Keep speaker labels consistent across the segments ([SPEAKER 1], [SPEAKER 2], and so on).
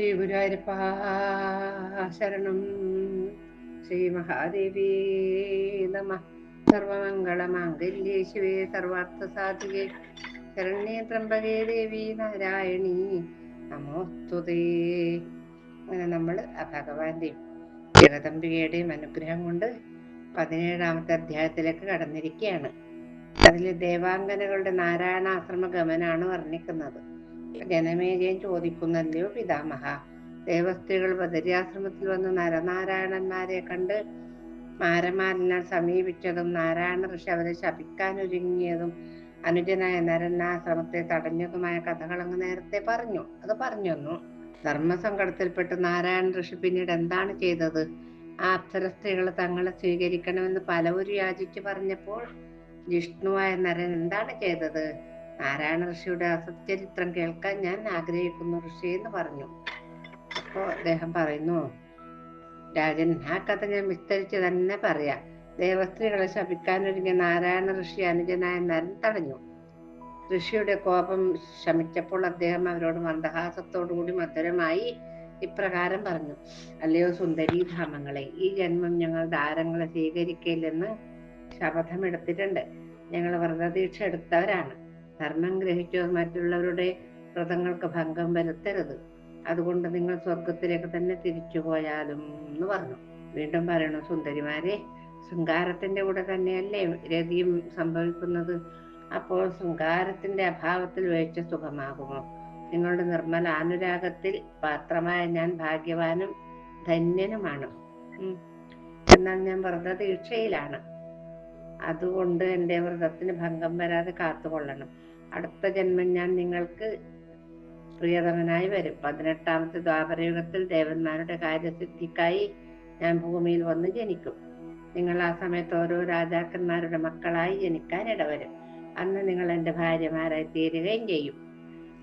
[SPEAKER 1] ശ്രീ ഗുരുവായൂരപ്പ ശരണം ശ്രീ മഹാദേവി നമ. സർവമംഗളമാംഗല്യേ ശിവേ സർവാർത്ഥ സാധികേ ശരണ്യേ ത്രംബകേ ദേവി നാരായണി. നമോസ്തുതേ അങ്ങനെ നമ്മൾ ഭഗവാന്റെയും ജഗദംബികയുടെയും അനുഗ്രഹം കൊണ്ട് പതിനേഴാമത്തെ അധ്യായത്തിലേക്ക് കടന്നിരിക്കുകയാണ്. അതിൽ ദേവാംഗനകളുടെ നാരായണാശ്രമ ഗമനാണ് വർണിക്കുന്നത്. ജനമേജയം ചോദിക്കുന്നല്ലയോ പിതാമഹ. ദേവസ്ത്രീകൾ ബദരിയാശ്രമത്തിൽ വന്ന് നരനാരായണന്മാരെ കണ്ട് മാരമാരനാൽ സമീപിച്ചതും നാരായണ ഋഷി അവരെ ശപിക്കാൻ ഒരുങ്ങിയതും അനുജനായ നരനാശ്രമത്തെ തടഞ്ഞതുമായ കഥകൾ അങ്ങ് നേരത്തെ പറഞ്ഞു. അത് പറഞ്ഞു ധർമ്മസങ്കടത്തിൽപ്പെട്ട് നാരായണ ഋഷി പിന്നീട് എന്താണ് ചെയ്തത്? ആ അപ്സര സ്ത്രീകൾ തങ്ങളെ സ്വീകരിക്കണമെന്ന് പലവരും യാചിച്ചു പറഞ്ഞപ്പോൾ ജിഷ്ണുവായ നരൻ എന്താണ് ചെയ്തത്? നാരായണ ഋഷിയുടെ അസത്യചരിത്രം കേൾക്കാൻ ഞാൻ ആഗ്രഹിക്കുന്നു ഋഷി എന്ന് പറഞ്ഞു. അപ്പോ അദ്ദേഹം പറയുന്നു രാജൻ ആ കഥ ഞാൻ വിസ്തരിച്ച് തന്നെ പറയാം. ദേവസ്ത്രീകളെ ശപിക്കാനൊരുങ്ങിയ നാരായണ ഋഷി അനുജനായ നരൻ തടഞ്ഞു. ഋഷിയുടെ കോപം ശമിച്ചപ്പോൾ അദ്ദേഹം അവരോട് മന്ദഹാസത്തോടുകൂടി മധുരമായി ഇപ്രകാരം പറഞ്ഞു അല്ലയോ സുന്ദരീധാമങ്ങളെ ഈ ജന്മം ഞങ്ങൾ ദാരങ്ങളെ സ്വീകരിക്കില്ലെന്ന് ശപഥമെടുത്തിട്ടുണ്ട്. ഞങ്ങൾ വ്രതദീക്ഷ എടുത്തവരാണ്. ധർമ്മം ഗ്രഹിച്ചോ മറ്റുള്ളവരുടെ വ്രതങ്ങൾക്ക് ഭംഗം വരുത്തരുത്. അതുകൊണ്ട് നിങ്ങൾ സ്വർഗത്തിലേക്ക് തന്നെ തിരിച്ചു പോയാലും എന്ന് പറഞ്ഞു. വീണ്ടും പറയണു സുന്ദരിമാരെ ശൃംഗാരത്തിന്റെ കൂടെ തന്നെയല്ലേ രതിയും സംഭവിക്കുന്നത്? അപ്പോൾ ശൃംഗാരത്തിന്റെ അഭാവത്തിൽ വേഴ്ച സുഖമാകുമോ? നിങ്ങളുടെ നിർമ്മല അനുരാഗത്തിൽ പാത്രമായ ഞാൻ ഭാഗ്യവാനും ധന്യനുമാണ്. എന്നാൽ ഞാൻ വ്രതദീക്ഷയിലാണ് അതുകൊണ്ട് എന്റെ വ്രതത്തിന് ഭംഗം വരാതെ കാത്തുകൊള്ളണം. അടുത്ത ജന്മം ഞാൻ നിങ്ങൾക്ക് പ്രിയതമനായി വരും. പതിനെട്ടാമത്തെ ദ്വാപരയുഗത്തിൽ ദേവന്മാരുടെ കാര്യസിദ്ധിക്കായി ഞാൻ ഭൂമിയിൽ വന്ന് ജനിക്കും. നിങ്ങൾ ആ സമയത്ത് ഓരോ രാജാക്കന്മാരുടെ മക്കളായി ജനിക്കാൻ ഇടവരും. അന്ന് നിങ്ങൾ എന്റെ ഭാര്യമാരായി തീരുകയും ചെയ്യും.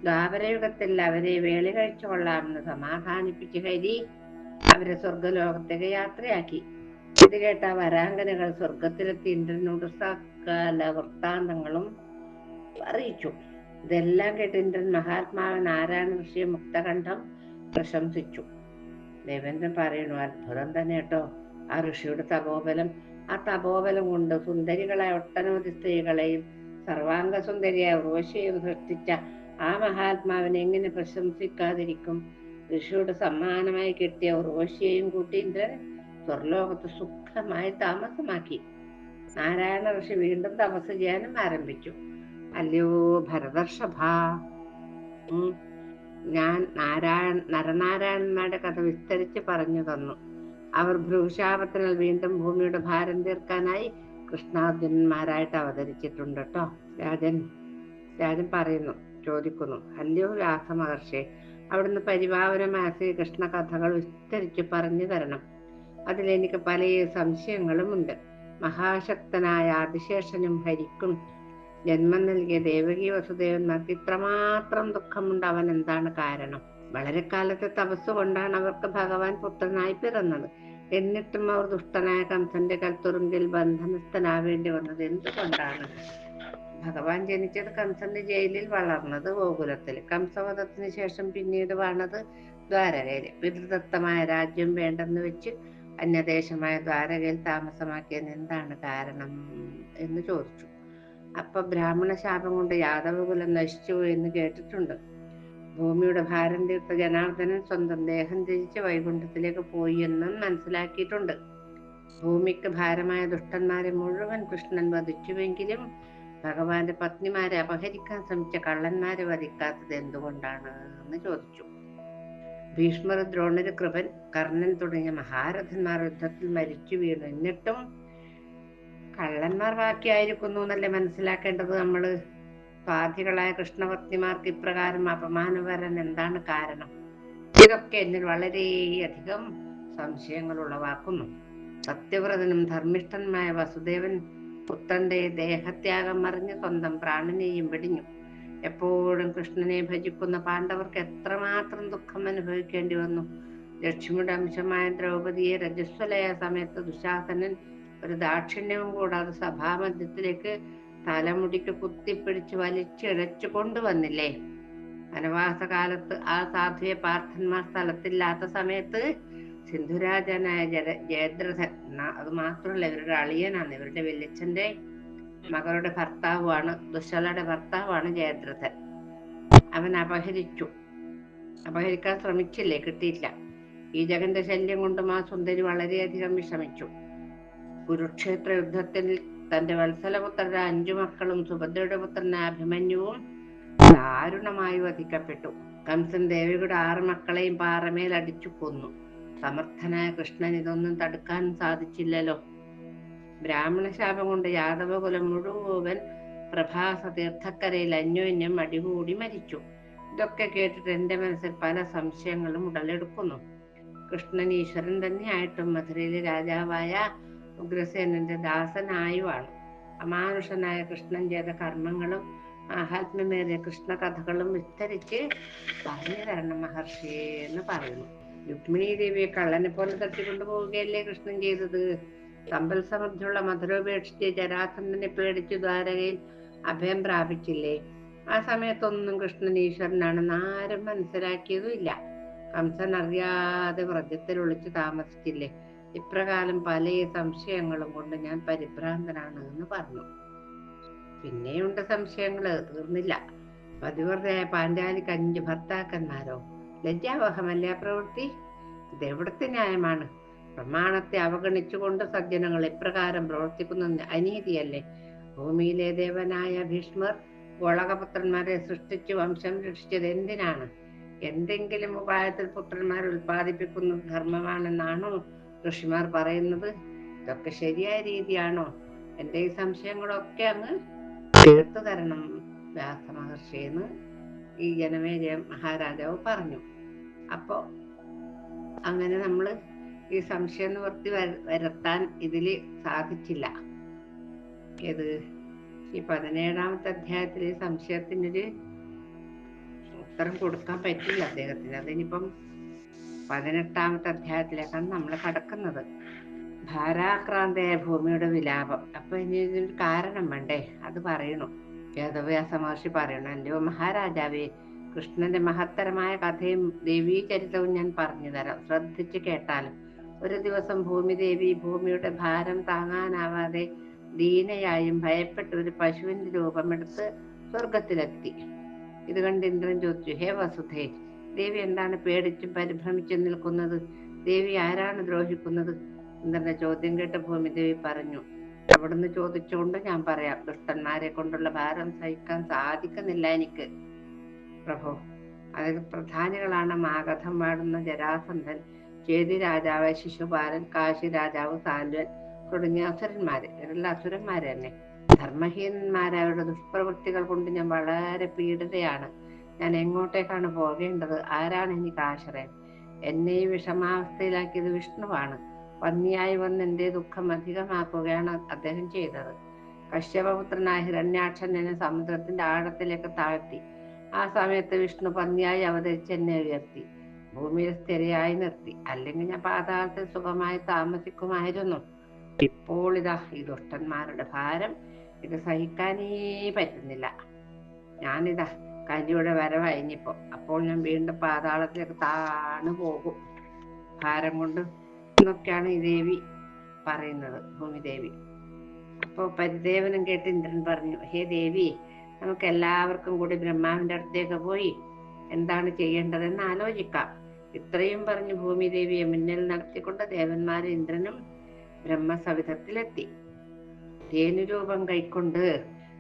[SPEAKER 1] ദ്വാപരയുഗത്തിൽ അവരെ വേളി കഴിച്ചു കൊള്ളാമെന്ന് സമാധാനിപ്പിച്ച് ഹരി അവരെ സ്വർഗലോകത്തേക്ക് യാത്രയാക്കി. ഇത് കേട്ട വരാങ്കനകൾ സ്വർഗത്തിലെത്തി ഇന്ദ്രനോട് സകല വൃത്താന്തങ്ങളും അറിയിച്ചു. ഇതെല്ലാം കേട്ട് ഇന്ദ്രൻ മഹാത്മാവ് നാരായണ ഋഷിയെ മുക്തകണ്ഠം പ്രശംസിച്ചു. ദേവേന്ദ്രൻ പറയുന്നു അത്ഭുതം തന്നെ കേട്ടോ. ആ ഋഷിയുടെ തപോബലം. ആ തപോബലം കൊണ്ട് സുന്ദരികളായ ഒട്ടനവധി സ്ത്രീകളെയും സർവാംഗ സുന്ദരിയായ ഉർവശിയും സൃഷ്ടിച്ച ആ മഹാത്മാവിനെ എങ്ങനെ പ്രശംസിക്കാതിരിക്കും? ഋഷിയുടെ സമ്മാനമായി കിട്ടിയ ഉറവശിയെയും കൂട്ടി ഇന്ദ്രൻ സ്വർലോകത്ത് സുഖമായി താമസമാക്കി. നാരായണ ഋഷി വീണ്ടും തപസ് ചെയ്യാനും ആരംഭിച്ചു. അല്ലയോ ഭരതർഷഭ? ഞാൻ നാരായണ നരനാരായണന്മാരുടെ കഥ വിസ്തരിച്ച് പറഞ്ഞു തന്നു. അവർ ഭ്രൂശാപത്തിനാൽ വീണ്ടും ഭൂമിയുടെ ഭാരം തീർക്കാനായി കൃഷ്ണാർജുനന്മാരായിട്ട് അവതരിച്ചിട്ടുണ്ട് കേട്ടോ രാജൻ രാജൻ പറയുന്നു ചോദിക്കുന്നു അല്ലയോ വ്യാസമഹർഷി അവിടുന്ന് പരിപാവനമായ ശ്രീകൃഷ്ണ കഥകൾ വിസ്തരിച്ച് പറഞ്ഞു തരണം. അതിലെനിക്ക് പല സംശയങ്ങളുമുണ്ട്. മഹാശക്തനായ അതിശേഷനും ഹരിക്കും ജന്മം നൽകിയ ദേവകി വസുദേവന്മാർക്ക് ഇത്രമാത്രം ദുഃഖമുണ്ട് അവൻ എന്താണ് കാരണം? വളരെ കാലത്തെ തപസ് കൊണ്ടാണ് അവർക്ക് ഭഗവാൻ പുത്രനായി പിറന്നത്. എന്നിട്ടും അവർ ദുഷ്ടനായ കംസന്റെ കൽത്തുറുമ്പിൽ ബന്ധനസ്ഥനാവേണ്ടി വന്നത് എന്തുകൊണ്ടാണ്? ഭഗവാൻ ജനിച്ചത് കംസന്റെ ജയിലിൽ വളർന്നത് ഗോകുലത്തിൽ. കംസവധത്തിന് ശേഷം പിന്നീട് വാണത് ദ്വാരകയിൽ പിതൃദത്തമായ രാജ്യം വേണ്ടെന്ന് വെച്ച് അന്യദേശമായ ദ്വാരകയിൽ താമസമാക്കിയതിന് എന്താണ് കാരണം എന്ന് ചോദിച്ചു. അപ്പൊ ബ്രാഹ്മണ ശാപം കൊണ്ട് യാദവകുലം നശിച്ചു എന്ന് കേട്ടിട്ടുണ്ട്. ഭൂമിയുടെ ഭാരം തീർത്ത ജനാർദ്ദനൻ സ്വന്തം ദേഹം ത്യജിച്ച് വൈകുണ്ഠത്തിലേക്ക് പോയി എന്നും മനസ്സിലാക്കിയിട്ടുണ്ട്. ഭൂമിക്ക് ഭാരമായ ദുഷ്ടന്മാരെ മുഴുവൻ കൃഷ്ണൻ വധിച്ചുവെങ്കിലും ഭഗവാന്റെ പത്നിമാരെ അപഹരിക്കാൻ ശ്രമിച്ച കള്ളന്മാരെ വധിക്കാത്തത് എന്തുകൊണ്ടാണ് എന്ന് ചോദിച്ചു. ഭീഷ്മർ ദ്രോണര് കൃപൻ കർണൻ തുടങ്ങിയ മഹാരഥന്മാർ യുദ്ധത്തിൽ മരിച്ചു വീണു. എന്നിട്ടും കള്ളന്മാർ ബാക്കിയായിരിക്കുന്നു എന്നല്ലേ മനസ്സിലാക്കേണ്ടത് നമ്മൾ? സ്വാധികളായ കൃഷ്ണഭക്തിമാർക്ക് ഇപ്രകാരം അപമാനം വരാൻ എന്താണ് കാരണം? ഇതൊക്കെ എന്നിൽ വളരെയധികം സംശയങ്ങൾ ഉളവാക്കുന്നു സത്യവ്രതനും ധർമ്മിഷ്ഠനുമായ വസുദേവൻ പുത്രന്റെ ദേഹത്യാഗം മറിഞ്ഞ് സ്വന്തം പ്രാണനെയും വെടിഞ്ഞു. എപ്പോഴും കൃഷ്ണനെ ഭജിക്കുന്ന പാണ്ഡവർക്ക് എത്രമാത്രം ദുഃഖം അനുഭവിക്കേണ്ടി വന്നു? ലക്ഷ്മിയുടെ അംശമായ ദ്രൗപതിയെ രജസ്വലയ സമയത്ത് ദുശാസനൻ ഒരു ദാക്ഷിണ്യവും കൂടാതെ സഭാമധ്യത്തിലേക്ക് തലമുടിക്ക് കുത്തിപ്പിടിച്ച് വലിച്ചിഴച്ചു കൊണ്ടുവന്നില്ലേ? വനവാസകാലത്ത് ആ സാധുവെ പാർത്ഥന്മാർ സ്ഥലത്തില്ലാത്ത സമയത്ത് സിന്ധുരാജനായ ജര ജയദ്രഥൻ അത് മാത്രമല്ല ഇവരുടെ അളിയനാണ് ഇവരുടെ വെല്ലിച്ചന്റെ മകളുടെ ഭർത്താവാണ് ദുശലയുടെ ഭർത്താവാണ് ജയദ്രഥൻ. അവൻ അപഹരിച്ചു. അപഹരിക്കാൻ ശ്രമിച്ചില്ലേ? കിട്ടിയില്ല. ഈ ജഗന്റെ ശല്യം കൊണ്ടും ആ സുന്ദരി വളരെയധികം വിഷമിച്ചു. കുരുക്ഷേത്ര യുദ്ധത്തിൽ തന്റെ വത്സലപുത്രന്റെ അഞ്ചു മക്കളും സുഭദ്രയുടെ പുത്രനായ അഭിമന്യുവും ദാരുണമായി വധിക്കപ്പെട്ടു. കംസൻ ദേവിയുടെ ആറ് മക്കളെയും പാറമേൽ അടിച്ചു കൊന്നു. സമർത്ഥനായ കൃഷ്ണൻ ഇതൊന്നും തടുക്കാൻ സാധിച്ചില്ലല്ലോ. ബ്രാഹ്മണ ശാപം കൊണ്ട് യാദവകുലം മുഴുവൻ പ്രഭാസ തീർത്ഥക്കരയിൽ അന്യോന്യം അടികൂടി മരിച്ചു. ഇതൊക്കെ കേട്ടിട്ട് എന്റെ മനസ്സിൽ പല സംശയങ്ങളും ഉടലെടുക്കുന്നു. കൃഷ്ണൻ ഈശ്വരൻ തന്നെയായിട്ടും മധുരയിലെ രാജാവായ ഉഗ്രസേനന്റെ ദാസനായുമാണ് അമാനുഷനായ കൃഷ്ണൻ ചെയ്ത കർമ്മങ്ങളും ആഹാത്മ്യമേറിയ കൃഷ്ണ കഥകളും വിസ്തരിച്ച് പറഞ്ഞു തരണം മഹർഷി എന്ന് പറയുന്നു. രുക്മിണി ദേവിയെ കള്ളനെ പോലെ തട്ടിക്കൊണ്ടുപോവുകയല്ലേ കൃഷ്ണൻ ചെയ്തത്? സമ്പൽ സമൃദ്ധിയുള്ള മധുരോപേക്ഷിച്ച് ജരാസന്ധനെ പേടിച്ചു ദ്വാരകയിൽ അഭയം പ്രാപിച്ചില്ലേ? ആ സമയത്തൊന്നും കൃഷ്ണൻ ഈശ്വരനാണെന്ന് ആരും മനസ്സിലാക്കിയതുമില്ല. കംസൻ അറിയാതെ വ്രജത്തിൽ ഒളിച്ചു താമസിച്ചില്ലേ? ഇപ്രകാരം പല സംശയങ്ങളും കൊണ്ട് ഞാൻ പരിഭ്രാന്തനാണ് എന്ന് പറഞ്ഞു. പിന്നെയുണ്ട് സംശയങ്ങൾ തീർന്നില്ല. പതിവ്രതയായ പാഞ്ചാലിക്ക് അഞ്ച് ഭർത്താക്കന്മാരോ? ലജ്ജാവഹമല്ലേ പ്രവൃത്തി? ഇതെവിടുത്തെ ന്യായമാണ്? പ്രമാണത്തെ അവഗണിച്ചുകൊണ്ട് സജ്ജനങ്ങൾ ഇപ്രകാരം പ്രവർത്തിക്കുന്ന അനീതിയല്ലേ? ഭൂമിയിലെ ദേവനായ ഭീഷ്മർ ഗോളകപുത്രന്മാരെ സൃഷ്ടിച്ചു വംശം രക്ഷിച്ചത് എന്തിനാണ്? എന്തെങ്കിലും ഉപായത്തിൽ പുത്രന്മാർ ഉൽപ്പാദിപ്പിക്കുന്നത് ധർമ്മമാണെന്നാണോ ഋഷിമാർ പറയുന്നത് ഇതൊക്കെ ശരിയായ രീതിയാണോ? എന്റെ ഈ സംശയങ്ങളൊക്കെ അങ്ങ് തീർത്തു തരണം വ്യാസ മഹർഷി എന്ന് ഈ ജനമേജയ മഹാരാജാവ് പറഞ്ഞു. അപ്പോ അങ്ങനെ നമ്മൾ ഈ സംശയ നിവൃത്തി വര- വരുത്താൻ ഇതിൽ സാധിച്ചില്ല. ഏത്? ഈ പതിനേഴാമത്തെ അധ്യായത്തിൽ സംശയത്തിനൊരു ഉത്തരം കൊടുക്കാൻ പറ്റില്ല അദ്ദേഹത്തിന്. അതിനിപ്പം പതിനെട്ടാമത്തെ അധ്യായത്തിലേക്കാണ് നമ്മൾ കടക്കുന്നത്. ഭാരാക്രാന്തയായ ഭൂമിയുടെ വിലാപം. അപ്പൊ ഇനി ഇതിനൊരു കാരണം വേണ്ടേ? അത് പറയണു. വേദവ്യാസ മഹർഷി പറയണു അല്ലയോ മഹാരാജാവേ കൃഷ്ണന്റെ മഹത്തരമായ കഥയും ദേവീചരിതവും ഞാൻ പറഞ്ഞു തരാം. ശ്രദ്ധിച്ച് കേട്ടാലും ഒരു ദിവസം ഭൂമി ദേവി ഭൂമിയുടെ ഭാരം താങ്ങാനാവാതെ ദീനയായും ഭയപ്പെട്ട ഒരു പശുവിന്റെ രൂപമെടുത്ത് സ്വർഗത്തിലെത്തി ഇത് കണ്ട് ഇന്ദ്രൻ ചോദിച്ചു ഹേ വസുധേ ദേവി എന്താണ് പേടിച്ചും പരിഭ്രമിച്ചും നിൽക്കുന്നത്? ദേവി ആരാണ് ദ്രോഹിക്കുന്നത്? ഇന്ദ്രന്റെ ചോദ്യം കേട്ട ഭൂമിദേവി പറഞ്ഞു. അവിടുന്ന് ചോദിച്ചുകൊണ്ട് ഞാൻ പറയാം ദുഷ്ടന്മാരെ കൊണ്ടുള്ള ഭാരം സഹിക്കാൻ സാധിക്കുന്നില്ല എനിക്ക്. പ്രഭു അതിൽ പ്രധാനികളാണ് മാഗധം വാടുന്ന ജരാസന്ധൻ ചേതി രാജാവ് ശിശുപാലൻ കാശി രാജാവ് സാൽവൻ തുടങ്ങിയ അസുരന്മാര്. ഇവരെല്ലാം അസുരന്മാരെ തന്നെ ധർമ്മഹീനന്മാരവരുടെ ദുഷ്പ്രവൃത്തികൾ കൊണ്ട് ഞാൻ വളരെ പീഡിതയാണ്. ഞാൻ എങ്ങോട്ടേക്കാണ് പോകേണ്ടത്? ആരാണ് എനിക്ക് ആശ്രയം എന്നെ ഈ വിഷമാവസ്ഥയിലാക്കിയത് വിഷ്ണുവാണ്. പന്നിയായി വന്ന് എന്റെ ദുഃഖം അധികമാക്കുകയാണ് അദ്ദേഹം ചെയ്തത്. കശ്യപപുത്രനായ ഹിരണ്യാക്ഷൻ എന്നെ സമുദ്രത്തിന്റെ ആഴത്തിലേക്ക് താഴ്ത്തി. ആ സമയത്ത് വിഷ്ണു പന്നിയായി അവതരിച്ച് എന്നെ ഉയർത്തി. ഭൂമിയിൽ സ്ഥിരയായി നിർത്തി. അല്ലെങ്കിൽ ഞാൻ പാതാളത്തിൽ സുഖമായി താമസിക്കുമായിരുന്നു. ഇപ്പോൾ ഇതാ ഈ ദുഷ്ടന്മാരുടെ ഭാരം. ഇത് സഹിക്കാനേ പറ്റുന്നില്ല. ഞാനിതാ കലിയുടെ വരവായി ഇനിയിപ്പോ അപ്പോൾ ഞാൻ വീണ്ടും പാതാളത്തിലേക്ക് താണു പോകും. ഭാരം കൊണ്ട് എന്നൊക്കെയാണ് ഈ ദേവി പറയുന്നത് ഭൂമിദേവി. അപ്പോ പരിദേവനം കേട്ട് ഇന്ദ്രൻ പറഞ്ഞു ഹേ ദേവി നമുക്ക് എല്ലാവർക്കും കൂടി ബ്രഹ്മാവിന്റെ അടുത്തേക്ക് പോയി എന്താണ് ചെയ്യേണ്ടതെന്ന് ആലോചിക്കാം. ഇത്രയും പറഞ്ഞു ഭൂമിദേവിയെ മുന്നിൽ നടത്തിക്കൊണ്ട് ദേവന്മാരും ഇന്ദ്രനും ബ്രഹ്മസവിധത്തിലെത്തി. രൂപം കൈക്കൊണ്ട്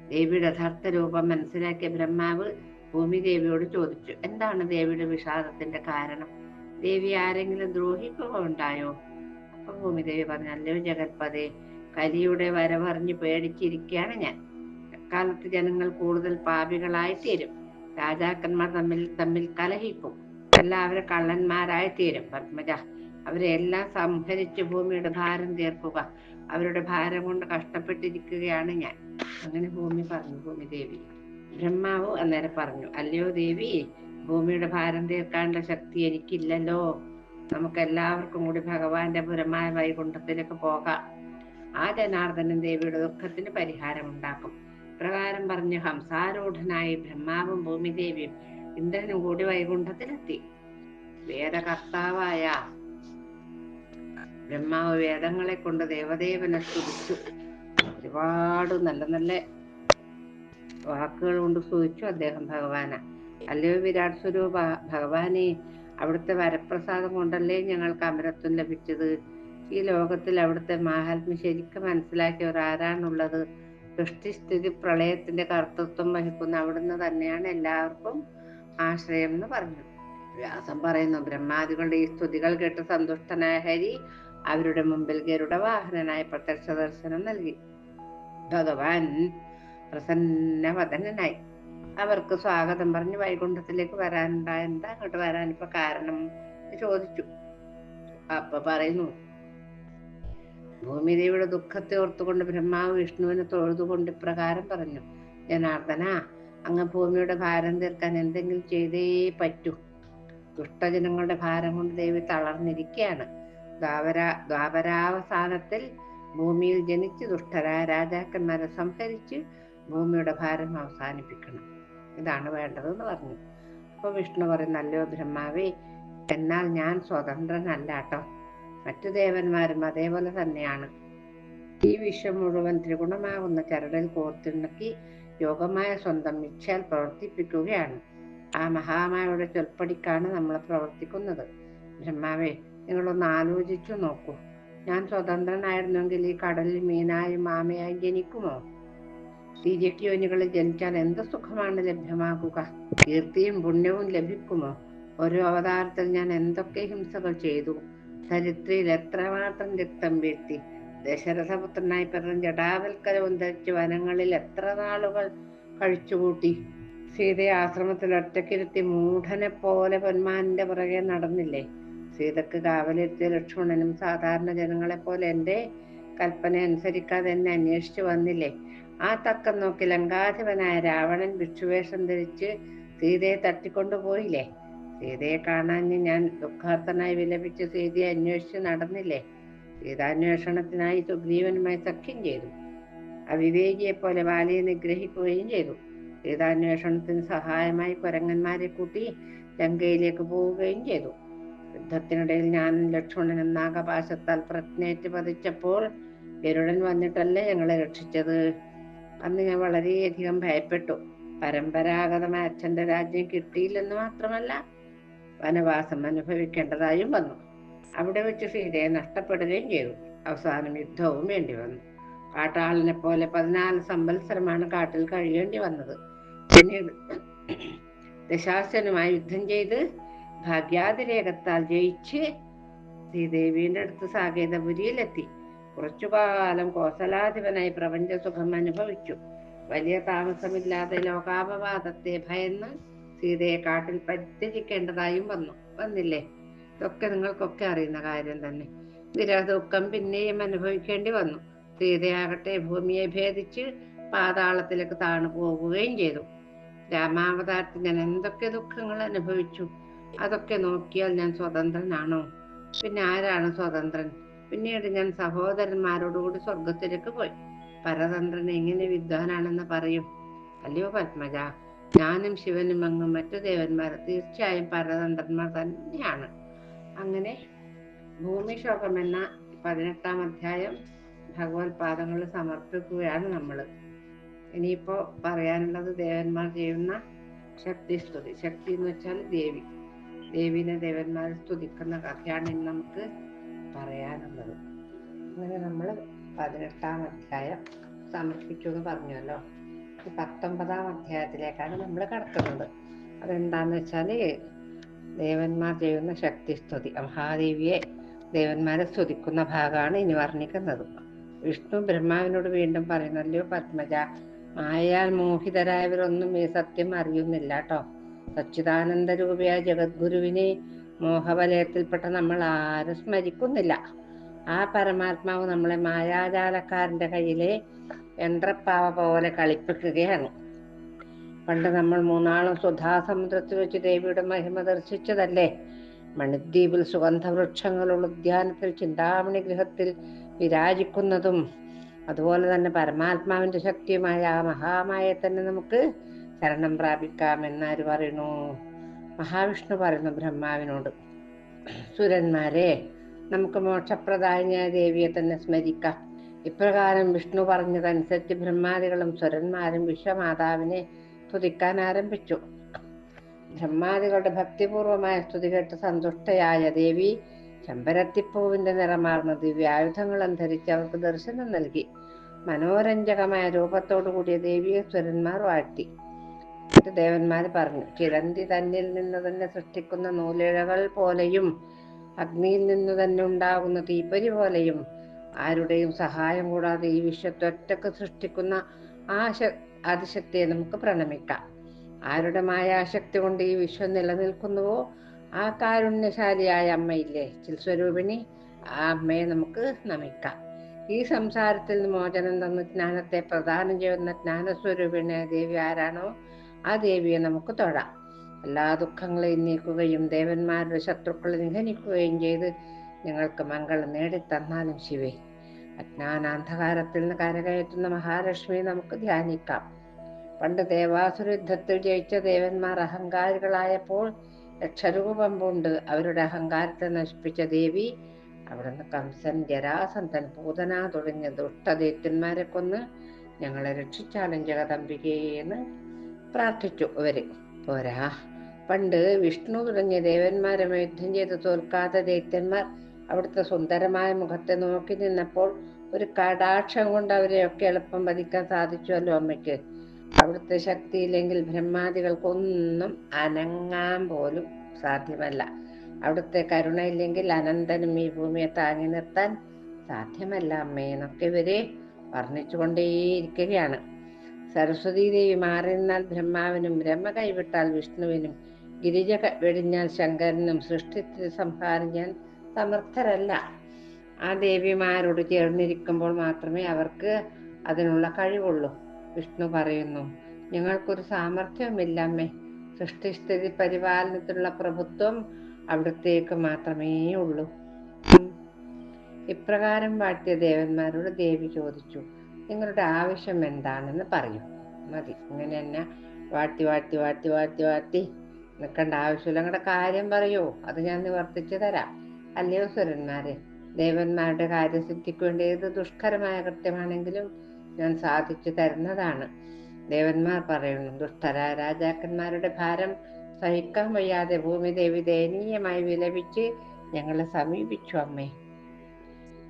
[SPEAKER 1] ദേവിയുടെ യഥാർത്ഥ രൂപം മനസ്സിലാക്കിയ ബ്രഹ്മാവ് ഭൂമിദേവിയോട് ചോദിച്ചു എന്താണ് ദേവിയുടെ വിഷാദത്തിന്റെ കാരണം? ദേവി ആരെങ്കിലും ദ്രോഹിക്കുക ഉണ്ടായോ? അപ്പൊ ഭൂമിദേവി പറഞ്ഞു അല്ലയോ ജഗത്പതി കലിയുടെ വരവറിഞ്ഞ് പേടിച്ചിരിക്കുകയാണ് ഞാൻ. അക്കാലത്ത് ജനങ്ങൾ കൂടുതൽ പാപികളായി തീരും. രാജാക്കന്മാർ തമ്മിൽ തമ്മിൽ കലഹിക്കും. എല്ലാവരും കള്ളന്മാരായി തീരും. പത്മജ അവരെ എല്ലാം സംഹരിച്ച് ഭൂമിയുടെ ഭാരം തീർക്കുക. അവരുടെ ഭാരം കൊണ്ട് കഷ്ടപ്പെട്ടിരിക്കുകയാണ് ഞാൻ. അങ്ങനെ ഭൂമി പറഞ്ഞു ഭൂമി ദേവി. ബ്രഹ്മാവ് അന്നേരം പറഞ്ഞു അല്ലയോ ദേവി ഭൂമിയുടെ ഭാരം തീർക്കാനുള്ള ശക്തി എനിക്കില്ലല്ലോ. നമുക്ക് എല്ലാവർക്കും കൂടി ഭഗവാന്റെ പുരമായ വൈകുണ്ഠത്തിലേക്ക് പോകാം. ആ ജനാർദ്ദനൻ ദേവിയുടെ ദുഃഖത്തിന് പരിഹാരം ഉണ്ടാക്കും പ്രകാരം പറഞ്ഞ് ഹംസാരൂഢനായി ബ്രഹ്മാവും ഭൂമിദേവിയും ഇന്ദ്രനും കൂടി വൈകുണ്ഠത്തിലെത്തി. വേദകർത്താവായ ബ്രഹ്മാവ് വേദങ്ങളെ കൊണ്ട് ദേവദേവനെ സ്തുതിച്ചു. ഒരുപാട് നല്ല നല്ല വാക്കുകൾ കൊണ്ട് സ്തുതിച്ചു അദ്ദേഹം ഭഗവാന്. അല്ലയോ വിരാട് സ്വരൂപ ഭഗവാനെ അവിടുത്തെ വരപ്രസാദം കൊണ്ടല്ലേ ഞങ്ങൾക്ക് അമരത്വം ലഭിച്ചത്? ഈ ലോകത്തിൽ അവിടുത്തെ മാഹാത്മ്യം ശരിക്കും മനസ്സിലാക്കിയവർ ആരാണുള്ളത്? സൃഷ്ടിസ്ഥിതി പ്രളയത്തിന്റെ കർത്തൃത്വം വഹിക്കുന്ന അവിടുന്ന് തന്നെയാണ് എല്ലാവർക്കും ആശ്രയം എന്ന് പറഞ്ഞു. വ്യാസം പറയുന്നു ബ്രഹ്മാദികളുടെ ഈ സ്തുതികൾ കേട്ട് സന്തുഷ്ടനായ ഹരി അവരുടെ മുമ്പിൽ ഗരുഡ വാഹനനായ പ്രത്യക്ഷ ദർശനം നൽകി. ഭഗവാൻ പ്രസന്നവദനായി അവർക്ക് സ്വാഗതം പറഞ്ഞ് വൈകുണ്ഠത്തിലേക്ക് വരാനുണ്ടായ എന്താ അങ്ങോട്ട് വരാൻ ഇപ്പൊ കാരണം? ചോദിച്ചു. അപ്പൊ പറയുന്നു ഭൂമിദേവിയുടെ ദുഃഖത്തെ ഓർത്തുകൊണ്ട് ബ്രഹ്മാവ് വിഷ്ണുവിനെ തൊഴുതുകൊണ്ട് ഇപ്രകാരം പറഞ്ഞു ജനാർദ്ദന അങ്ങ് ഭൂമിയുടെ ഭാരം തീർക്കാൻ എന്തെങ്കിലും ചെയ്തേ പറ്റൂ. ദുഷ്ടജനങ്ങളുടെ ഭാരം കൊണ്ട് ദേവി തളർന്നിരിക്കുകയാണ് ദ്വാപര ദ്വാപരാവസാനത്തിൽ ഭൂമിയിൽ ജനിച്ച് ദുഷ്ടരായ രാജാക്കന്മാരെ സംഹരിച്ച് ഭൂമിയുടെ ഭാരം അവസാനിപ്പിക്കണം. ഇതാണ് വേണ്ടതെന്ന് പറഞ്ഞു. അപ്പോൾ വിഷ്ണു പറയും അല്ലയോ ബ്രഹ്മാവേ എന്നാൽ ഞാൻ സ്വതന്ത്രനല്ല കേട്ടോ മറ്റു ദേവന്മാരും അതേപോലെ തന്നെയാണ്. ഈ വിശ്വം മുഴുവൻ ത്രിഗുണമാകുന്ന ചരടിൽ കോർത്തിണക്കി യോഗമായ സ്വന്തം ഇച്ഛയാൽ പ്രവർത്തിപ്പിക്കുകയാണ്. ആ മഹാമായയുടെ ചൊൽപ്പടിക്കാണ് നമ്മൾ പ്രവർത്തിക്കുന്നത്. ബ്രഹ്മാവേ നിങ്ങളൊന്ന് ആലോചിച്ചു നോക്കൂ. ഞാൻ സ്വതന്ത്രനായിരുന്നെങ്കിൽ ഈ കടലിൽ മീനായും മാമയായും ജനിക്കുമോ? തിര്യക്യോനികളിൽ ജനിച്ചാൽ എന്ത് സുഖമാണ് ലഭ്യമാകുക? കീർത്തിയും പുണ്യവും ലഭിക്കുമോ? ഓരോ അവതാരത്തിൽ ഞാൻ എന്തൊക്കെ ഹിംസകൾ ചെയ്തു? ചരിത്രയിൽ എത്രമാത്രം രക്തം വീഴ്ത്തി? ദശരഥപുത്രനായി പിറന്ന ജടാവൽക്കരവും ധരിച്ച് വനങ്ങളിൽ എത്ര നാളുകൾ കഴിച്ചുകൂട്ടി? സീതയെ ആശ്രമത്തിൽ ഒറ്റക്കിരുത്തി മൂഢനെ പോലെ പൊന്മാനിന്റെ പുറകെ നടന്നില്ലേ? സീതക്ക് കാവലിരുത്തിയ ലക്ഷ്മണനും സാധാരണ ജനങ്ങളെ പോലെ എന്റെ കൽപ്പന അനുസരിക്കാതെ എന്നെ അന്വേഷിച്ചു വന്നില്ലേ? ആ തക്കം നോക്കി ലങ്കാധിപനായ രാവണൻ ഭിക്ഷുവേഷം ധരിച്ച് സീതയെ തട്ടിക്കൊണ്ടുപോയില്ലേ സീതയെ കാണാൻ ഞാൻ ദുഃഖാർത്ഥനായി വിലപിച്ച് സീതയെ അന്വേഷിച്ച് നടന്നില്ലേ? സീതാന്വേഷണത്തിനായി സുഗ്രീവനുമായി സഖ്യം ചെയ്തു. അവിവേകിയെ പോലെ ബാലിയെ നിഗ്രഹിക്കുകയും ചെയ്തു. സീതാന്വേഷണത്തിന് സഹായമായി കുരങ്ങന്മാരെ കൂട്ടി ലങ്കയിലേക്ക് പോവുകയും ചെയ്തു. യുദ്ധത്തിനിടയിൽ ഞാൻ ലക്ഷ്മണൻ നാഗപാശത്താൽ പ്രജ്ഞേറ്റ് പതിച്ചപ്പോൾ ഗരുഡൻ വന്നിട്ടല്ലേ ഞങ്ങളെ രക്ഷിച്ചത്? അന്ന് ഞാൻ വളരെയധികം ഭയപ്പെട്ടു. പരമ്പരാഗതമായ അച്ഛന്റെ രാജ്യം കിട്ടിയില്ലെന്ന് മാത്രമല്ല വനവാസം അനുഭവിക്കേണ്ടതായും വന്നു. അവിടെ വെച്ച് സീതയെ നഷ്ടപ്പെടുകയും ചെയ്തു. അവസാനം യുദ്ധവും വേണ്ടി വന്നു. കാട്ടാളിനെ പോലെ പതിനാല് സംവത്സരമാണ് കാട്ടിൽ കഴിയേണ്ടി വന്നത്. പിന്നീട് ദശാസനുമായി യുദ്ധം ചെയ്ത് ഭാഗ്യാതിരേഖത്താൽ ജയിച്ച് ശ്രീദേവിയുടെ അടുത്ത് സാകേതപുരിയിലെത്തി. കുറച്ചു കാലം കോസലാധിപനായി പ്രപഞ്ച സുഖം അനുഭവിച്ചു. വലിയ താമസമില്ലാതെ ലോകാപവാദത്തെ ഭയന്ന് സീതയെ കാട്ടിൽ പരിത്യജിക്കേണ്ടതായും വന്നു. വന്നില്ലേ? ഇതൊക്കെ നിങ്ങൾക്കൊക്കെ അറിയുന്ന കാര്യം തന്നെ. വിരഹദുഃഖം പിന്നെയും അനുഭവിക്കേണ്ടി വന്നു. സീതയാകട്ടെ ഭൂമിയെ ഭേദിച്ച് പാതാളത്തിലേക്ക് താണു പോകുകയും ചെയ്തു. രാമാവതാരത്തിൽ ഞാൻ എന്തൊക്കെ ദുഃഖങ്ങൾ അനുഭവിച്ചു? അതൊക്കെ നോക്കിയാൽ ഞാൻ സ്വതന്ത്രനാണോ? പിന്നെ ആരാണ് സ്വതന്ത്രൻ? പിന്നീട് ഞാൻ സഹോദരന്മാരോടുകൂടി സ്വർഗത്തിലേക്ക് പോയി. പരതന്ത്രൻ എങ്ങനെ വിദ്വാനാണെന്ന് പറയും. അല്ലയോ പത്മജ ഞാനും ശിവനും അങ്ങും മറ്റു ദേവന്മാർ തീർച്ചയായും പരതന്ത്രന്മാർ തന്നെയാണ്. അങ്ങനെ ഭൂമിശോകം എന്ന പതിനെട്ടാം അധ്യായം ഭഗവത് പാദങ്ങളിൽ സമർപ്പിക്കുകയാണ് നമ്മൾ ഇനിയിപ്പോ പറയാനുള്ളത് ദേവന്മാർ ചെയ്യുന്ന ശക്തി സ്തുതി. ശക്തി എന്ന് വെച്ചാൽ ദേവി. ദേവിനെ ദേവന്മാരെ സ്തുതിക്കുന്ന കഥയാണ് ഇന്ന് നമുക്ക് പറയാനുള്ളത്. അങ്ങനെ നമ്മൾ പതിനെട്ടാം അധ്യായം സമർപ്പിച്ചു എന്ന് പറഞ്ഞല്ലോ പത്തൊമ്പതാം അധ്യായത്തിലേക്കാണ് നമ്മൾ കടക്കുന്നത്. അതെന്താന്ന് വെച്ചാൽ ദേവന്മാർ ചെയ്യുന്ന ശക്തി സ്തുതി മഹാദേവിയെ ദേവന്മാരെ സ്തുതിക്കുന്ന ഭാഗമാണ് ഇനി വർണിക്കുന്നത്. വിഷ്ണു ബ്രഹ്മാവിനോട് വീണ്ടും പറയുന്നല്ലോ പത്മജ മായാൽ മോഹിതരായവരൊന്നും ഈ സത്യം അറിയുന്നില്ല കേട്ടോ സച്ചിദാനന്ദ രൂപയായ ജഗദ്ഗുരുവിനെ മോഹവലയത്തിൽപ്പെട്ട നമ്മൾ ആരും സ്മരിക്കുന്നില്ല. ആ പരമാത്മാവ് നമ്മളെ മായാജാലക്കാരന്റെ കയ്യിലെ യന്ത്രപ്പാവ പോലെ കളിപ്പിക്കുകയാണ്. പണ്ട് നമ്മൾ മൂന്നാളും സുധാസമുദ്രത്തിൽ വെച്ച് ദേവിയുടെ മഹിമ ദർശിച്ചതല്ലേ? മണിദ്വീപിൽ സുഗന്ധവൃക്ഷങ്ങളുള്ള ഉദ്യാനത്തിൽ ചിന്താമണി ഗൃഹത്തിൽ വിരാജിക്കുന്നതും അതുപോലെ തന്നെ പരമാത്മാവിന്റെ ശക്തിയുമായ ആ മഹാമായെ തന്നെ നമുക്ക് ശരണം പ്രാപിക്കാം എന്നാര് പറയുന്നു? മഹാവിഷ്ണു പറയുന്നു ബ്രഹ്മാവിനോട് സുരന്മാരെ നമുക്ക് മോക്ഷപ്രദായനായ ദേവിയെ തന്നെ സ്മരിക്കാം. ഇപ്രകാരം വിഷ്ണു പറഞ്ഞതനുസരിച്ച് ബ്രഹ്മാദികളും സ്വരന്മാരും വിശ്വമാതാവിനെ സ്തുതിക്കാൻ ആരംഭിച്ചു. ബ്രഹ്മാദികളുടെ ഭക്തിപൂർവമായ സ്തുതി കേട്ട് സന്തുഷ്ടയായ ദേവി ചെമ്പരത്തിപ്പൂവിന്റെ നിറമാർന്ന ദിവ്യായുധങ്ങളും ധരിച്ച് അവർക്ക് ദർശനം നൽകി. മനോരഞ്ജകമായ രൂപത്തോടു കൂടിയ ദേവിയെ സ്വരന്മാർ വാഴ്ത്തി. ദേവന്മാർ പറഞ്ഞു ചിലന്തി തന്നിൽ നിന്ന് തന്നെ സൃഷ്ടിക്കുന്ന നൂലിഴകൾ പോലെയും അഗ്നിയിൽ നിന്ന് തന്നെ ഉണ്ടാകുന്ന തീപ്പരി പോലെയും ആരുടെയും സഹായം കൂടാതെ ഈ വിശ്വത്തെ ഒറ്റയ്ക്ക് സൃഷ്ടിക്കുന്ന ആ അതിശക്തിയെ നമുക്ക് പ്രണമിക്കാം. ആരുടെ മായാശക്തി കൊണ്ട് ഈ വിശ്വം നിലനിൽക്കുന്നുവോ ആ കാരുണ്യശാലിയായ അമ്മയില്ലേ? ചിൽസ്വരൂപിണി ആ അമ്മയെ നമുക്ക് നമിക്കാം. ഈ സംസാരത്തിൽ മോചനം തന്ന ജ്ഞാനത്തെ പ്രദാനം ചെയ്യുന്ന ജ്ഞാനസ്വരൂപിണിയായ ദേവി ആരാണോ ആ ദേവിയെ നമുക്ക് തൊഴാം. എല്ലാ ദുഃഖങ്ങളെയും നീക്കുകയും ദേവന്മാരുടെ ശത്രുക്കളെ നിഹനിക്കുകയും ചെയ്ത് നിങ്ങൾക്ക് മംഗളം നേടിത്തന്നാലും ശിവേ. അജ്ഞാനാന്ധകാരത്തിൽ നിന്ന് കരകയറ്റുന്ന മഹാലക്ഷ്മിയെ നമുക്ക് ധ്യാനിക്കാം. പണ്ട് ദേവാസുര യുദ്ധത്തിൽ ജയിച്ച ദേവന്മാർ അഹങ്കാരികളായപ്പോൾ ലക്ഷരൂപം കൊണ്ട് അവരുടെ അഹങ്കാരത്തെ നശിപ്പിച്ച ദേവി അവിടുന്ന് കംസൻ ജരാസന്ധൻ പൂതന തുടങ്ങിയ ദുഷ്ടദൈത്യന്മാരെ കൊന്ന് ഞങ്ങളെ രക്ഷിച്ചാലും ജഗദംബികയെന്ന് പ്രാർത്ഥിച്ചു അവർ. പോരാ. പണ്ട് വിഷ്ണു തുടങ്ങിയ ദേവന്മാരെ യുദ്ധം ചെയ്ത് തോൽക്കാത്ത ദൈത്യന്മാർ അവിടുത്തെ സുന്ദരമായ മുഖത്തെ നോക്കി നിന്നപ്പോൾ ഒരു കടാക്ഷം കൊണ്ട് അവരെയൊക്കെ എളുപ്പം വധിക്കാൻ സാധിച്ചുവല്ലോ അമ്മയ്ക്ക്. അവിടുത്തെ ശക്തിയില്ലെങ്കിൽ ബ്രഹ്മാദികൾക്കൊന്നും അനങ്ങാൻ പോലും സാധ്യമല്ല. അവിടുത്തെ കരുണയില്ലെങ്കിൽ അനന്തനും ഈ ഭൂമിയെ താങ്ങി നിർത്താൻ സാധ്യമല്ല അമ്മേ എന്നൊക്കെ ഇവർ വർണിച്ചുകൊണ്ടേയിരിക്കുകയാണ്. സരസ്വതീ ദേവി മാറി നിന്നാൽ ബ്രഹ്മാവിനും ബ്രഹ്മ കൈവിട്ടാൽ വിഷ്ണുവിനും ഗിരിജ വെടിഞ്ഞാൽ ശങ്കരനും സൃഷ്ടിത്തിൽ സംഹാരം ഞാൻ സമർത്ഥരല്ല. ആ ദേവിമാരോട് ചേർന്നിരിക്കുമ്പോൾ മാത്രമേ അവർക്ക് അതിനുള്ള കഴിവുള്ളൂ. വിഷ്ണു പറയുന്നു ഞങ്ങൾക്കൊരു സാമർഥ്യവുമില്ല അമ്മേ സൃഷ്ടിസ്ഥിതി പരിപാലനത്തിലുള്ള പ്രഭുത്വം അവിടത്തേക്ക് മാത്രമേ ഉള്ളൂ. ഇപ്രകാരം വാഴ്ത്തിയ ദേവന്മാരോട് ദേവി ചോദിച്ചു നിങ്ങളുടെ ആവശ്യം എന്താണെന്ന് പറയും. മതി. ഇങ്ങനെ തന്നെ വാഴ്ത്തി വാഴ്ത്തി വാഴ്ത്തി വാഴ്ത്തി വാഴ്ത്തി നിൽക്കേണ്ട ആവശ്യമില്ല. നിങ്ങളുടെ കാര്യം പറയൂ. അത് ഞാൻ നിവർത്തിച്ചു തരാം. അല്ലയോ സുരന്മാരെ? ദേവന്മാരുടെ കാര്യസിദ്ധിക്ക് വേണ്ടി ഏത് ദുഷ്കരമായ കൃത്യമാണെങ്കിലും ഞാൻ സാധിച്ചു തരുന്നതാണ്. ദേവന്മാർ പറയുന്നു ദുഷ്ടരായ രാജാക്കന്മാരുടെ ഭാരം സഹിക്കാൻ വയ്യാതെ ഭൂമി ദേവി ദയനീയമായി വിലപിച്ച് ഞങ്ങളെ സമീപിച്ചു അമ്മേ.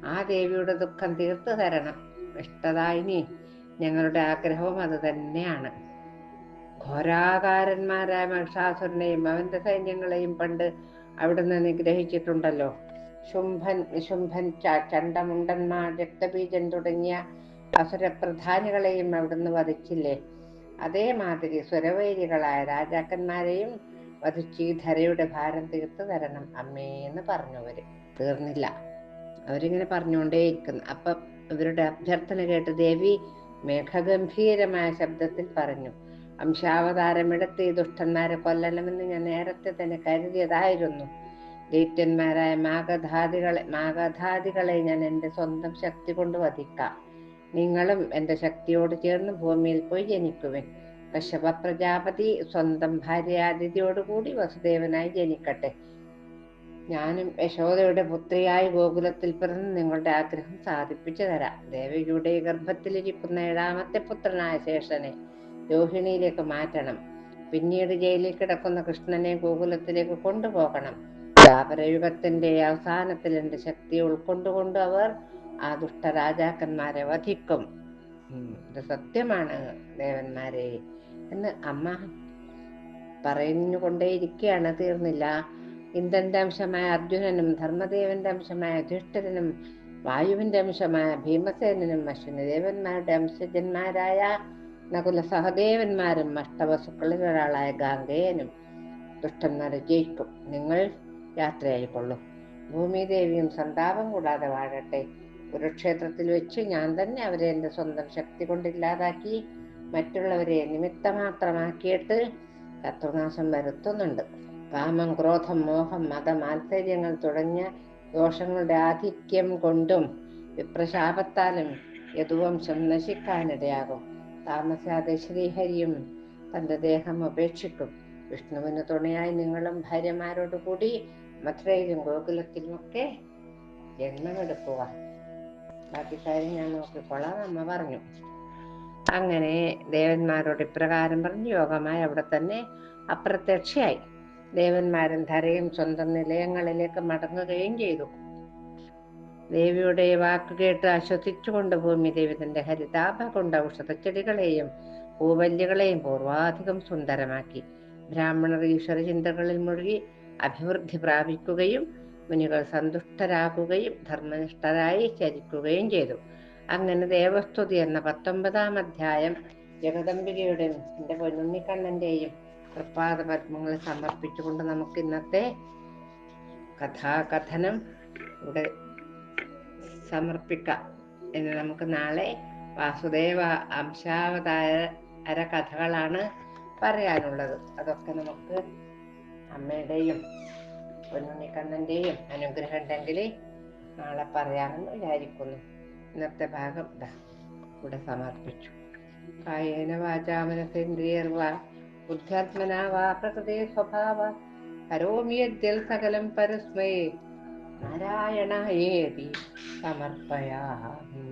[SPEAKER 1] ആ ദേവിയുടെ ദുഃഖം തീർത്തു തരണം. ഇഷ്ടതായിനി. ഞങ്ങളുടെ ആഗ്രഹവും അത് തന്നെയാണ്. ഘോരാകാരന്മാരായ മഹിഷാസുരനെയും അവന്റെ സൈന്യങ്ങളെയും പണ്ട് അവിടുന്ന് നിഗ്രഹിച്ചിട്ടുണ്ടല്ലോ. ശുംഭൻ നിശുംഭൻ ചണ്ടമുണ്ടന്മാർ രക്തബീജൻ തുടങ്ങിയ അസുരപ്രധാനികളെയും അവിടുന്ന് വധിച്ചില്ലേ? അതേമാതിരി സ്വരവൈരികളായ രാജാക്കന്മാരെയും വധിച്ച് ഈ ധരയുടെ ഭാരം തീർത്ത് തരണം അമ്മേ എന്ന് പറഞ്ഞവര്. തീർന്നില്ല. അവരിങ്ങനെ പറഞ്ഞുകൊണ്ടേയിരിക്കുന്നു. അപ്പൊ ഇവരുടെ അഭ്യർത്ഥന കേട്ട് ദേവി മേഘഗംഭീരമായ ശബ്ദത്തിൽ പറഞ്ഞു അംശാവതാരമെടുത്ത് ഈ ദുഷ്ടന്മാരെ കൊല്ലണമെന്ന് ഞാൻ നേരത്തെ തന്നെ കരുതിയതായിരുന്നു. ദൈത്യന്മാരായ മാഗധാദികളെ മാഗധാദികളെ ഞാൻ എന്റെ സ്വന്തം ശക്തി കൊണ്ട് വധിക്കാം. നിങ്ങളും എന്റെ ശക്തിയോട് ചേർന്ന് ഭൂമിയിൽ പോയി ജനിക്കുവിൻ. കശ്യപ പ്രജാപതി സ്വന്തം ഭാര്യാതിഥിയോടുകൂടി വസുദേവനായി ജനിക്കട്ടെ. ഞാനും യശോദയുടെ പുത്രിയായി ഗോകുലത്തിൽ പിറന്ന് നിങ്ങളുടെ ആഗ്രഹം സാധിപ്പിച്ചു തരാം. ദേവിയുടെ ഗർഭത്തിലിരിക്കുന്ന ഏഴാമത്തെ പുത്രനായ ശേഷനെ രോഹിണിയിലേക്ക് മാറ്റണം. പിന്നീട് ജയിലിൽ കിടക്കുന്ന കൃഷ്ണനെ ഗോകുലത്തിലേക്ക് കൊണ്ടുപോകണം. ദ്വാപരയുഗത്തിന്റെ അവസാനത്തിൽ എന്റെ ശക്തി ഉൾക്കൊണ്ടുകൊണ്ട് അവർ ആ ദുഷ്ടരാജാക്കന്മാരെ വധിക്കും. ഇത് സത്യമാണ് ദേവന്മാരെ എന്ന് അമ്മ പറഞ്ഞുകൊണ്ടേയിരിക്കുകയാണ് തീർന്നില്ല. ഇന്ദ്രന്റെ അംശമായ അർജുനനും ധർമ്മദേവന്റെ അംശമായ ധിഷ്ഠരനും വായുവിന്റെ അംശമായ ഭീമസേനനും അശ്വനിദേവന്മാരുടെ അംശജന്മാരായ നകുല സഹദേവന്മാരും അഷ്ടവസുക്കളിൽ ഒരാളായ ഗാംഗേയനും ദുഷ്ടന്മാരെ ജയിക്കും. നിങ്ങൾ യാത്രയായിക്കൊള്ളും. ഭൂമിദേവിയും സന്താപം കൂടാതെ വാഴട്ടെ. കുരുക്ഷേത്രത്തിൽ വെച്ച് ഞാൻ തന്നെ അവരെ എന്റെ സ്വന്തം ശക്തി കൊണ്ടില്ലാതാക്കി മറ്റുള്ളവരെ നിമിത്തമാത്രമാക്കിയിട്ട് ശത്രുനാശം വരുത്തുന്നുണ്ട്. കാമം ക്രോധം മോഹം മത മാത്സര്യങ്ങൾ തുടങ്ങിയ ദോഷങ്ങളുടെ ആധിക്യം കൊണ്ടും വിപ്രശാപത്താലും യദുവംശം നശിക്കാനിടയാകും. താമസാതെ ശ്രീഹരിയും തന്റെ ദേഹം ഉപേക്ഷിക്കും. വിഷ്ണുവിന് തുണയായി നിങ്ങളും ഭാര്യമാരോടുകൂടി മധുരയിലും ഗോകുലത്തിലും ഗോകുലത്തിലുമൊക്കെ ജന്മമെടുക്കുക. ബാക്കി കാര്യം ഞാൻ നോക്കിക്കൊള്ളാം അമ്മ പറഞ്ഞു. അങ്ങനെ ദേവന്മാരോട് ഇപ്രകാരം പറഞ്ഞ് യോഗമായി അവിടെ തന്നെ അപ്രത്യക്ഷയായി. ദേവന്മാരും ധരയും സ്വന്തം നിലയങ്ങളിലേക്ക് മടങ്ങുകയും ചെയ്തു. ദേവിയുടെ വാക്ക് കേട്ട് ആശ്വസിച്ചുകൊണ്ട് ഭൂമി ദേവി തന്റെ ഹരിതാഭ കൊണ്ട് ഔഷധച്ചെടികളെയും പൂവല്യകളെയും പൂർവാധികം സുന്ദരമാക്കി. ബ്രാഹ്മണർ ഈശ്വര ചിന്തകളിൽ മുഴുകി അഭിവൃദ്ധി പ്രാപിക്കുകയും മുനികൾ സന്തുഷ്ടരാകുകയും ധർമ്മനിഷ്ഠരായി ചരിക്കുകയും ചെയ്തു. അങ്ങനെ ദേവസ്തുതി എന്ന പത്തൊമ്പതാം അധ്യായം ജഗദംബികയുടെയും എന്റെ പൊന്നുണ്ണിക്കണ്ണന്റെയും തൃപ്പാദ പത്മങ്ങൾ സമർപ്പിച്ചുകൊണ്ട് നമുക്ക് ഇന്നത്തെ കഥാകഥനം ഇവിടെ സമർപ്പിക്കാം. എന്ന് നമുക്ക് നാളെ വാസുദേവ അംശാവതാര കഥകളാണ് പറയാനുള്ളത്. അതൊക്കെ നമുക്ക് അമ്മയുടെയും പൊന്നുണ്ണിക്കണ്ണന്റെയും അനുഗ്രഹം ഉണ്ടെങ്കിൽ നാളെ പറയാമെന്ന് വിചാരിക്കുന്നു. ഇന്നത്തെ ഭാഗം ഇവിടെ സമർപ്പിച്ചു. കായേന വാചാ മനസേന്ദ്രിയർവ ബുദ്ധ്യാത്മനാ വാ പ്രകൃതി സ്വഭാവ കരോമി യദ്യൽ സകലം നാരായണ ഏതി സമർപ്പയാമി.